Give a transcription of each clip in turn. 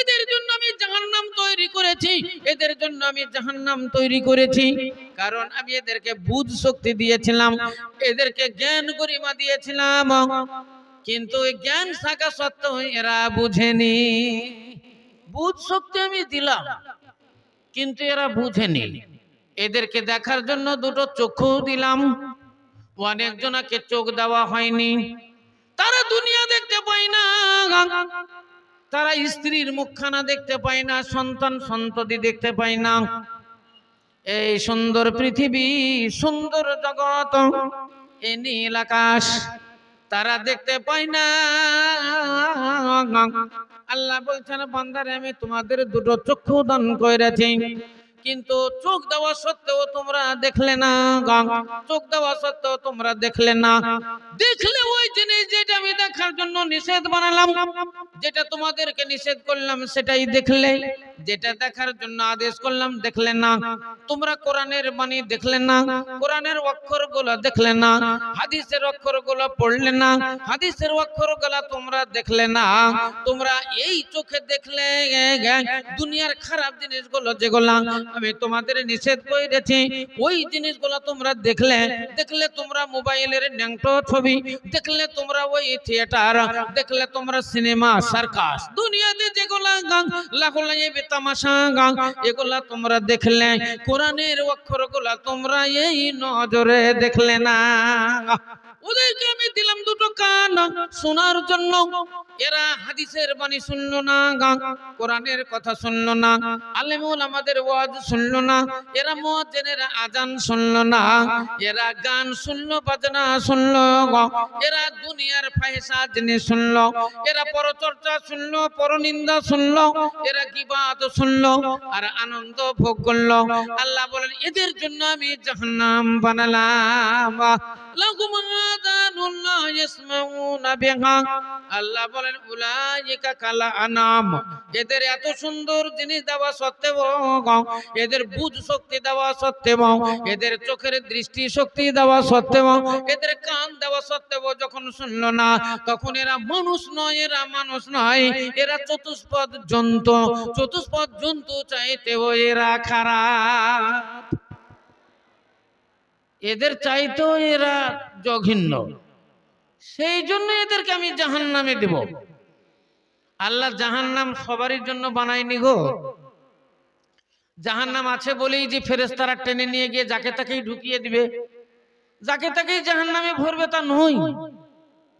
এদের জন্য আমি জাহান্নাম তৈরি করেছি, এদের জন্য আমি জাহান্নাম তৈরি করেছি। কারণ আমি এদেরকে বুধ শক্তি দিয়েছিলাম, এদেরকে জ্ঞান গরিমা দিয়েছিলাম। কিন্তু এই জ্ঞান থাকা সত্ত্বেও এরা বুঝেনি। বুধ শক্তি আমি দিলাম, কিন্তু এরা বুঝেনি। এদেরকে দেখার জন্য দুটো চক্ষু দিলাম। অনেক জনাকে চোখ দেওয়া হয়নি। তারা দুনিয়া দেখতে পায় না। তারা স্ত্রীর মুখখানা দেখতে পায় না, সন্তান সন্ততি দেখতে পায় না। এই সুন্দর পৃথিবী, সুন্দর জগৎ, এই নীল আকাশ তারা দেখতে পায় না। আল্লাহ বলছেন, বান্দারে, আমি তোমাদের দুটো চক্ষু দান করেছি। কিন্তু চোখ দেওয়া সত্ত্বেও তোমরা দেখলে না চোখ দেওয়া সত্ত্বেও তোমরা দেখলে না। দেখলে ওই জিনিস যেটা আমি দেখার জন্য নিষেধ বানালাম, যেটা তোমাদেরকে নিষেধ করলাম, সেটাই দেখলে। যেটা দেখার জন্য আদেশ করলাম দেখলে না। তোমরা কোরআনের বাণী দেখলে না, কোরআনের অক্ষরগুলো দেখলে না, হাদিসের অক্ষরগুলো পড়লে না, হাদিসের অক্ষরগুলো তোমরা দেখলে না। তোমরা এই চোখে দেখলে, দুনিয়ার খারাপ জিনিসগুলো যেগুলা আমি তোমাদের নিষেধ করেছি, ওই জিনিসগুলো তোমরা দেখলে দেখলে তোমরা মোবাইলের ন্যাংটো ছবি, দেখলে তোমরা ওই থিয়েটার দেখলে তোমরা সিনেমা সার্কাস দুনিয়াতে যেগুলা লাখলা এই তামাশা গান এগুলা তোমরা দেখলে কোরআনের অক্ষরগুলা তোমরা এই নজরে দেখলে না। ওদেরকে আমি দিলাম দুটো কান শোনার জন্য এরা হাদিসের বাণী শুনলো না কোরআনের কথা শুনলো না, আলেমুল আমাদের ওয়াজ শুনলো না, এরা মুয়াজ্জিনেরা আজান শুনলো না, এরা গান শুনলো, বাজনা শুনলো। এরা দুনিয়ার ফাহিশা জিনিস শুনলো, এরা পরচর্চা শুনলো, পরনিন্দা শুনলো, এরা গিবাদ শুনলো, আর আনন্দ ভোগ করল আল্লাহ বলেন, এদের জন্য আমি জাহান্নাম বানালাম লাহুম আল্লাহ বলেন, উলাইকা কালা আনাম। এদের এত সুন্দর জিনিস দেওয়া সত্ত্বেও, এদের শক্তি দেওয়া সত্ত্বেও, এদের চোখের দৃষ্টি শক্তি দেওয়া সত্ত্বেও, এদের কান দেওয়া সত্ত্বেও যখন শুনলো না, তখন এরা মানুষ নয়, এরা মানুষ নয়, এরা চতুষ্পদ জন্তু। চতুষ্পদ জন্তু চাইতেও এরা খারাপ। এদের চাইতেও এরা জঘিন্য। সেই জন্য এদেরকে আমি জাহান নামে দেব। আল্লাহ জাহান নাম সবারই জন্য বানায়নি গো। জাহান নাম আছে বলেই যে ফেরেস্তারা টেনে নিয়ে গিয়ে যাকে তাকেই ঢুকিয়ে দিবে। যাকে তাকেই জাহান নামে ভরবে তা নয়।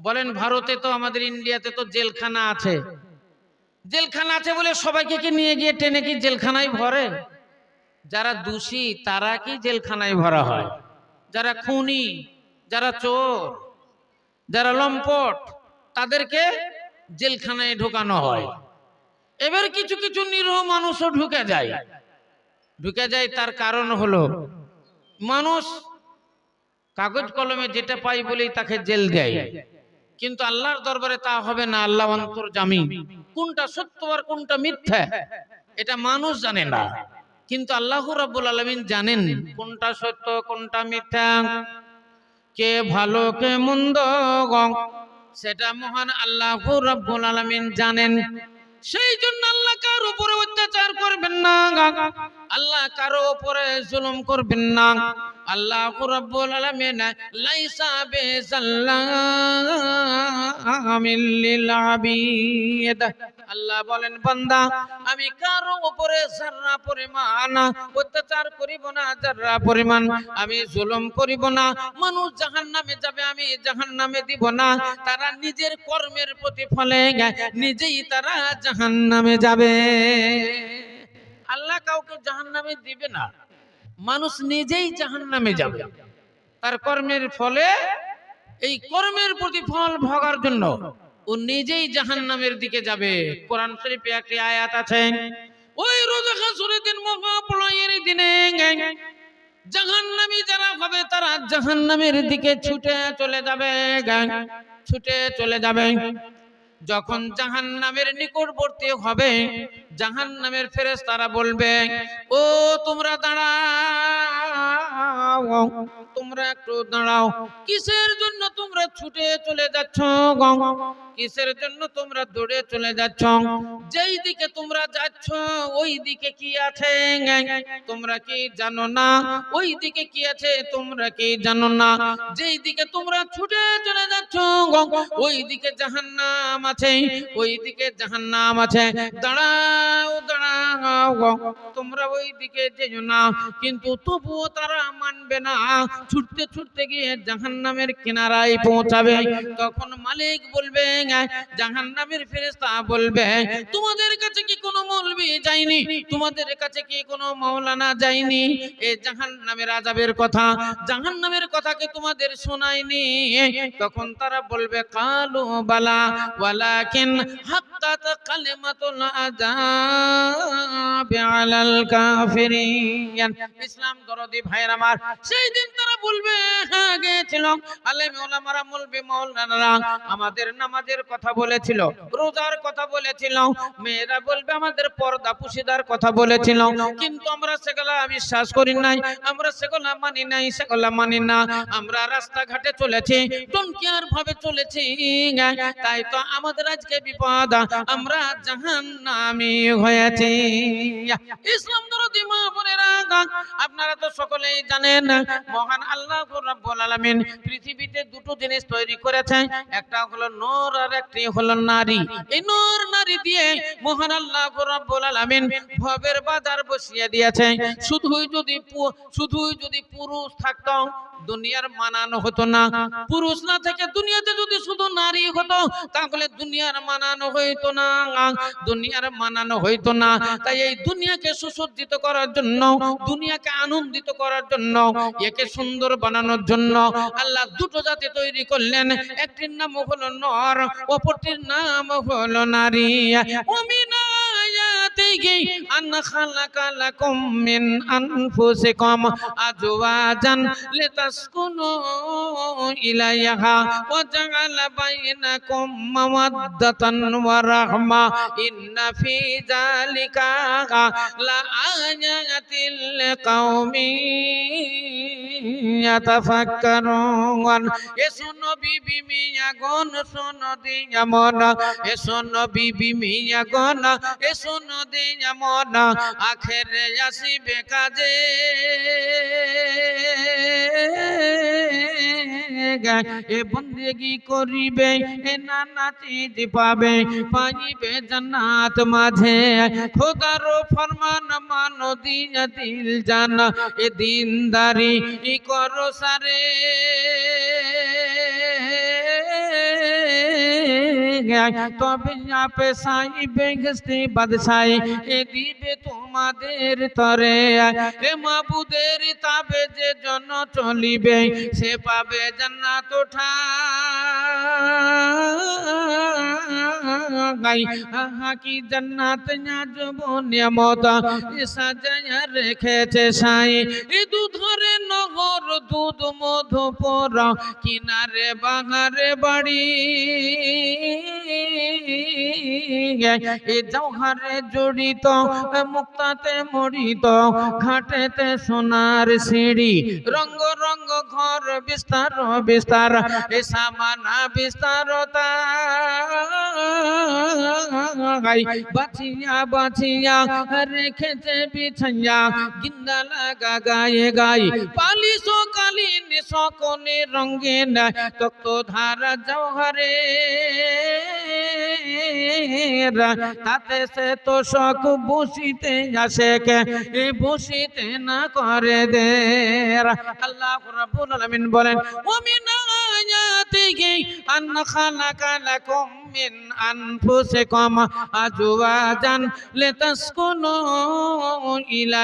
বলেন, ভারতে তো আমাদের ইন্ডিয়াতে তো জেলখানা আছে। জেলখানা আছে বলে সবাইকে কি নিয়ে গিয়ে টেনে কি জেলখানায় ভরে? যারা দোষী তারা কি জেলখানায় ভরা হয়? যারা খুনি, যারা চোর, যারা লম্পট, তাদেরকে জেলখানায় ঢোকানো হয়। এবার কিছু কিছু নিরহ মানুষও ঢুকে যায়। ঢুকে যায় তার কারণ হলো, মানুষ কাগজ কলমে যেটা পাই বলেই তাকে জেল দেয়। কিন্তু আল্লাহর দরবারে তা হবে না, আল্লাহ অন্তর জামি কোনটা সত্য আর কোনটা মিথ্যা, এটা মানুষ জানে না। কিন্তু আল্লাহ রাব্বুল আলামিন জানেন কোনটা সত্য, কোনটা মিথ্যা, কে ভালো, কে মন্দ সেটা মহান আল্লাহ রাব্বুল আলামিন জানেন। সেই জন্য আল্লাহ কার উপরে অত্যাচার করবেন না আল্লাহ কারও উপরে জুলুম করবেন না। আল্লাহ রাব্বুল আলামিন লাইসা বিজাল্লামিল লিল আবিদ। আল্লাহ বলেন, বান্দা, আমি কারও উপরে জাররা পরিমাণ, অত্যাচার করিব না জাররা পরিমাণ, আমি জুলুম করিব না, মানুষ জাহান্নামে যাবে, আমি জাহান্নামে দিব না, তারা নিজের কর্মের প্রতিফলে নিজেই তারা জাহান্নামে যাবে। আল্লাহ কাউকে জাহান্নামে দিবে না, মানুষ নিজেই জাহান্নামে যাবে। তার কর্মের ফলে, এই কর্মের প্রতিফল ভোগার জন্য ও নিজেই জাহান্নামের দিকে যাবে। কোরআন শরীফে একটি আয়াত আছে, ওই রোজা খাসুরের দিন মহাপ্রলয়ের দিনে জাহান্নামী যারা হবে, তারা জাহান্নামের দিকে ছুটে চলে যাবে, ছুটে চলে যাবে। যখন জাহান্নামের নিকটবর্তী হবে জাহান নামের ফেরেস তারা বলবে, ও, তোমরা দাঁড়াও, তোমরা একটু দাঁড়াও। কিসের জন্য তোমরা ছুটে চলে যাচ্ছ কিসের জন্য তোমরা দৌড়ে চলে যাচ্ছ? যেই দিকে তোমরা যাচ্ছ, ওই দিকে কি আছে? তোমরা কি জানো না? ওই দিকে কি আছে? তোমরা কি জানো না? যেই দিকে তোমরা ছুটে চলে যাচ্ছ ওই দিকে জাহান্নাম আছে, ওই দিকে জাহান্নাম আছে। তোমরা ওই দিকে যেও না, কিন্তু তবুও তারা মানবে না। ছুটতে ছুটতে গিয়ে জাহান্নামের কিনারায় পৌঁছাবে। তখন মালিক বলবে জাহান্নামের ফেরেস্তা বলবে, তোমাদের কাছে কি কোনো মৌলবি যায়নি, তোমাদের কাছে কি কোনো মাওলানা যায়নি? এই জাহান্নামের আযাবের কথা, জাহান্নামের কথা কি তোমাদের শোনায়নি। তখন তারা বলবে, কালু বালা, ওয়ালাকিন হাক্কাত কালিমাতুল আযাব আলাল কাফিরিন। ইসলাম দরদি ভাইয়ের আমার, সেই দিন তারা বলবে হ্যাঁ গেছিল আলেম ওলামারা মুলবি মাওলানারা আমাদের নামাজের কথা বলেছিল, রোজার কথা বলেছিল। মেয়েরা বলবে, আমাদের পর্দা পুশিদার কথা বলেছিল কিন্তু আমরা সেগুলা বিশ্বাস করি নাই, আমরা সেগুলা মানি নাই, সেগুলা মানি না। আমরা রাস্তাঘাটে চলেছি, টনকিয়ার ভাবে চলেছি, তাই তো আমাদের আজকে বিপদ, আমরা জাহান্নামী হয়েছি। ইসলাম দরদি মা আপনারা তো সকলেই জানেন, মহান আল্লাহ রাব্বুল আলামিন পৃথিবীতে দুটো জিনিস তৈরি করেছেন একটা হলো নূর আর একটি হলো নারী। এই নূর নারী দিয়ে মহান আল্লাহ রাব্বুল আলামিন ভবের বাজার বসিয়ে দিয়েছে। শুধুই যদি শুধুই যদি পুরুষ থাকতো, দুনিয়ার মানানো হতো না। পুরুষ না থেকে দুনিয়াতে যদি শুধু নারী হতো, তাহলে দুনিয়ার মানানো হইতো না। দুনিয়ার মানানো হইতো না। তাই এই দুনিয়াকে সুসজ্জিত করার জন্য, দুনিয়াকে আনন্দিত করার জন্য, একে সুন্দর বানানোর জন্য আল্লাহ দুটো জাতি তৈরি করলেন। একটির নাম হলো নর, অপরটির নাম হলো নারী। ওমিনা আয়াতিহি আন খালাকা লাকুম মিন আনফুসিকুম আজওয়াজান লিতাসকুনু ইলাইহা ওয়া জাআলা বাইনাকুম মাওয়াদ্দাতান ওয়া রাহমা ইন্না ফি যালিকা লা আয়াতিল লিকাউমিন ইয়াতাফাক্কারুন। এসো নবী বিমিয়া গন শোনো দিয়া মন এসো নবী বিমিয়া গন এসো নদী মন আখেরে আসিবে কাজে। এ বন্দেগি করিবে, এ নানা চিজ পাবে, পাইবে জান্নাত মাঝে। খোদার ফরমান মানো দিয়া দিল জানা, এ দিনদারি করো সারে। তবে আপে সাই বেগস্তি বাদশাই, এ দিবে তোমাদের তরে। এ মাবুদের তাবে যে জন চলিবে, সে পাবে জান্নাত ঠাই। আহা, কি জান্নাত নাজব নিয়ামত সাজায়া রেখেছে সাই। এ দুধরে নগর দুধ মধুপুর, কিনারে বাঙারে বাড়ি। এ জৌহারে জড়িত মুক্তাতে মরিত, ঘাটেতে সোনার সিঁড়ি, রঙ্গ রঙ্গ ঘর বিস্তার বিস্তার, এ সামানা বিস্তারতা। বাছিয়া রেখেছে বিছাইয়া গিন্দা লাগা গায়ে গাই তক্ত ধারা জৌহারে তাতে সে তো শখ বসিতে আসে কে বসিতে না করে দে আল্লাহ রাব্বুল আলামিন বলেন আয়াতিহি আন খালাকা লাকুম মিন আনফুসিকুম আজওয়াজান লিতাসকুনু ইলা